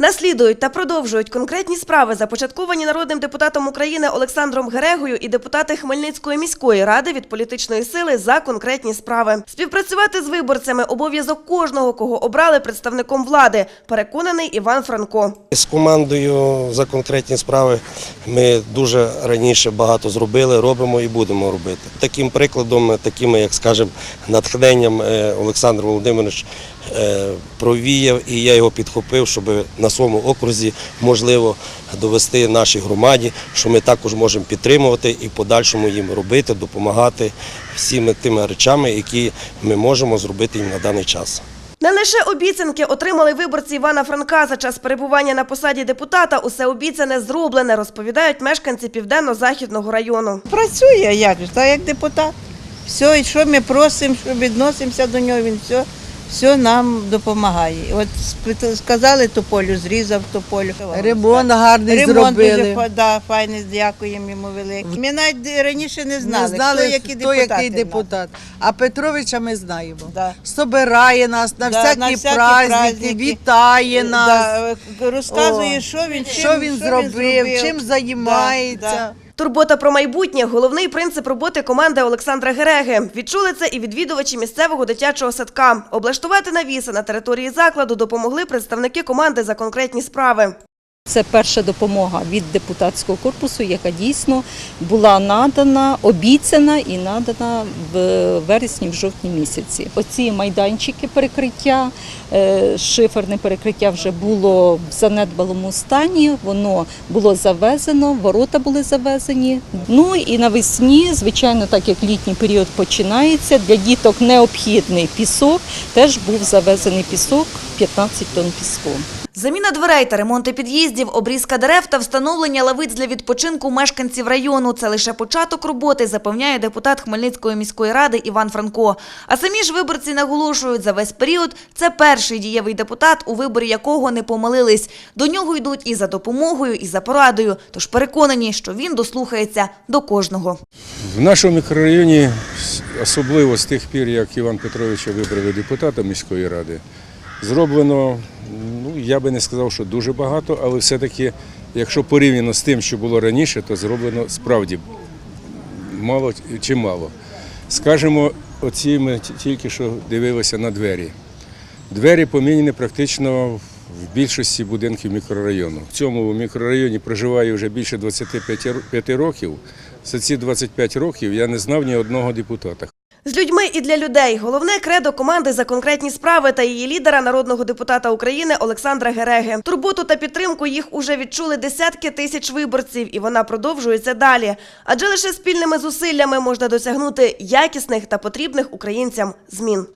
На Наслідують та продовжують конкретні справи, започатковані народним депутатом України Олександром Герегою і депутати Хмельницької міської ради від політичної сили за конкретні справи. Співпрацювати з виборцями обов'язок кожного, кого обрали представником влади, переконаний Іван Франко. З командою за конкретні справи ми дуже раніше багато зробили, робимо і будемо робити. Таким прикладом, таким, як скажемо, натхненням е, Олександр Володимирович е, провіяв, і я його підхопив, щоб на своєму окрузі можливо довести нашій громаді, що ми також можемо підтримувати і в подальшому їм робити, допомагати всіми тими речами, які ми можемо зробити їм на даний час. Не лише обіцянки отримали виборці Івана Франка за час перебування на посаді депутата. Усе обіцяне зроблене, розповідають мешканці південно-західного району. Працює як же, так як депутат. Все, і що ми просимо, що відносимося до нього, він все, все нам допомагає. От сказали тополю, зрізав тополю. Ремонт гарний Ремонт дуже зробили. фа- да, файний, дякуємо йому велике. Ми навіть раніше не знали, не знали, хто які хто який депутат. А Петровича ми знаємо. Да. Собирає нас на Да, всякі, на всякі праздники, праздники. вітає нас. Да, розказує, О, що він, що чим- він зробив, чим Да, займається. да. Турбота про майбутнє головний принцип роботи команди Олександра Гереги. Відчули це і відвідувачі місцевого дитячого садка. Облаштувати навіси на території закладу допомогли представники команди за конкретні справи. Це перша допомога від депутатського корпусу, яка дійсно була надана, обіцяна і надана в вересні, в жовтні місяці. Оці майданчики перекриття, е, шиферне перекриття вже було в занедбалому стані. Воно було завезено, ворота були завезені. Ну і навесні, звичайно, так як літній період починається, для діток необхідний пісок. Теж був завезений пісок, 15 тонн піску. Заміна дверей та ремонти під'їздів, обрізка дерев та встановлення лавиць для відпочинку мешканців району – це лише початок роботи, запевняє депутат Хмельницької міської ради Іван Франко. А самі ж виборці наголошують, за весь період це перший дієвий депутат, у виборі якого не помилились. До нього йдуть і за допомогою, і за порадою, тож переконані, що він дослухається до кожного. В нашому мікрорайоні, особливо з тих пір, як Іван Петровича вибрали депутата міської ради, зроблено, ну я би не сказав, що дуже багато, але все-таки, якщо порівняно з тим, що було раніше, то зроблено справді мало чи мало. Скажімо, оці ми тільки що дивилися на двері. Двері поміняні практично в більшості будинків мікрорайону. В цьому мікрорайоні проживає вже більше 25 років. За ці 25 років я не знав ні одного депутата. З людьми і для людей головне кредо команди за конкретні справи та її лідера, народного депутата України Олександра Гереги. Турботу та підтримку їх уже відчули десятки тисяч виборців, і вона продовжується далі. Адже лише спільними зусиллями можна досягнути якісних та потрібних українцям змін.